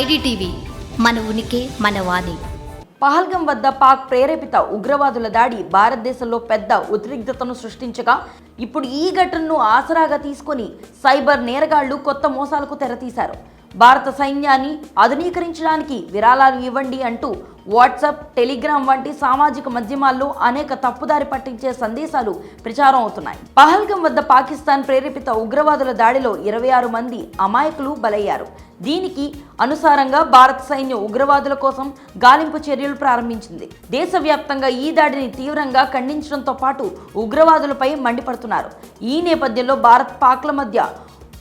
IDTV మన ఉనికి మన వాణి. పహల్గం వద్ద పాక్ ప్రేరేపిత ఉగ్రవాదుల దాడి భారతదేశంలో పెద్ద ఉద్రిక్తతను సృష్టించగా ఇప్పుడు ఈ ఘటనను ఆసరాగా తీసుకొని సైబర్ నేరగాళ్ళు కొత్త మోసాలకు తెరతీశారు. భారత సైన్యాన్ని ఆధునీకరించడానికి విరాళాలు ఇవ్వండి అంటూ వాట్సాప్ టెలిగ్రామ్ వంటి సామాజిక మాధ్యమాల్లో అనేక తప్పుదారి పట్టించే సందేశాలు ప్రచారం అవుతున్నాయి. పహల్గం వద్ద పాకిస్తాన్ ప్రేరేపిత ఉగ్రవాదుల దాడిలో ఇరవై ఆరు మంది అమాయకులు బలయ్యారు. దీనికి అనుసారంగా భారత సైన్యం ఉగ్రవాదుల కోసం గాలింపు చర్యలు ప్రారంభించింది. దేశవ్యాప్తంగా ఈ దాడిని తీవ్రంగా ఖండించడంతో పాటు ఉగ్రవాదులపై మండిపడుతున్నారు. ఈ నేపథ్యంలో భారత్ పాక్ల మధ్య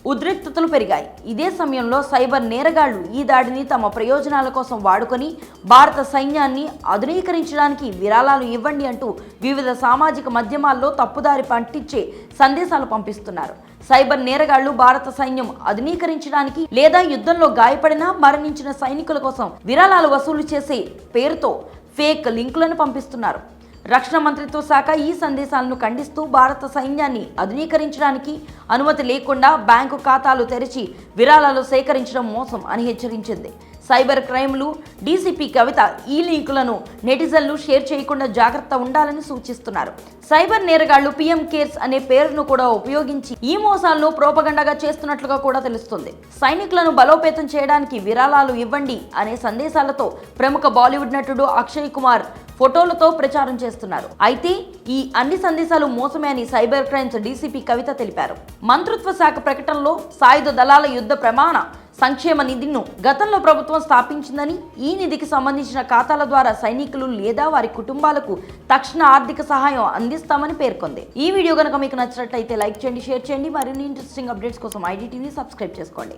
ఉద్రిక్తతలు పెరిగాయి. ఇదే సమయంలో సైబర్ నేరగాళ్ళు ఈ దాడిని తమ ప్రయోజనాల కోసం వాడుకొని భారత సైన్యాన్ని ఆధునీకరించడానికి విరాళాలు ఇవ్వండి అంటూ వివిధ సామాజిక మాధ్యమాల్లో తప్పుదారి పట్టించే సందేశాలు పంపిస్తున్నారు. సైబర్ నేరగాళ్ళు భారత సైన్యం ఆధునీకరించడానికి లేదా యుద్ధంలో గాయపడిన మరణించిన సైనికుల కోసం విరాళాలు వసూలు చేసే పేరుతో ఫేక్ లింకులను పంపిస్తున్నారు. రక్షణ మంత్రిత్వ శాఖ ఈ సందేశాలను ఖండిస్తూ భారత సైన్యాన్ని ఆధునీకరించడానికి అనుమతి లేకుండా బ్యాంకు ఖాతాలు తెరిచి విరాళాలు సేకరించడం మోసం అని హెచ్చరించింది. సైబర్ క్రైమ్లు డీసీపీ కవిత ఈ లింకులను నెటిజన్లు షేర్ చేయకుండా జాగ్రత్త ఉండాలని సూచిస్తున్నారు. సైబర్ నేరగాళ్ళు పీఎం కేర్స్ అనే పేరును కూడా ఉపయోగించి ఈ మోసాలను ప్రోపగండగా చేస్తున్నట్లుగా కూడా తెలుస్తుంది. సైనికులను బలోపేతం చేయడానికి విరాళాలు ఇవ్వండి అనే సందేశాలతో ప్రముఖ బాలీవుడ్ నటుడు అక్షయ్ కుమార్ ఫోటోలతో ప్రచారం చేస్తున్నారు. అయితే ఈ అన్ని సందేశాలు మోసమే అని సైబర్ క్రైమ్స్ డీసీపీ కవిత తెలిపారు. మంత్రిత్వ శాఖ ప్రకటనలో సాయుధ దళాల యుద్ధ ప్రమాణ సంక్షేమ నిధిను గతంలో ప్రభుత్వం స్థాపించిందని ఈ నిధికి సంబంధించిన ఖాతాల ద్వారా సైనికులు లేదా వారి కుటుంబాలకు తక్షణ ఆర్థిక సహాయం అందిస్తామని పేర్కొంది. ఈ వీడియో కనుక మీకు నచ్చినట్లయితే లైక్ చేయండి షేర్ చేయండి. మరిన్ని ఇంట్రెస్టింగ్ అప్డేట్స్ కోసం ఐడి సబ్స్క్రైబ్ చేసుకోండి.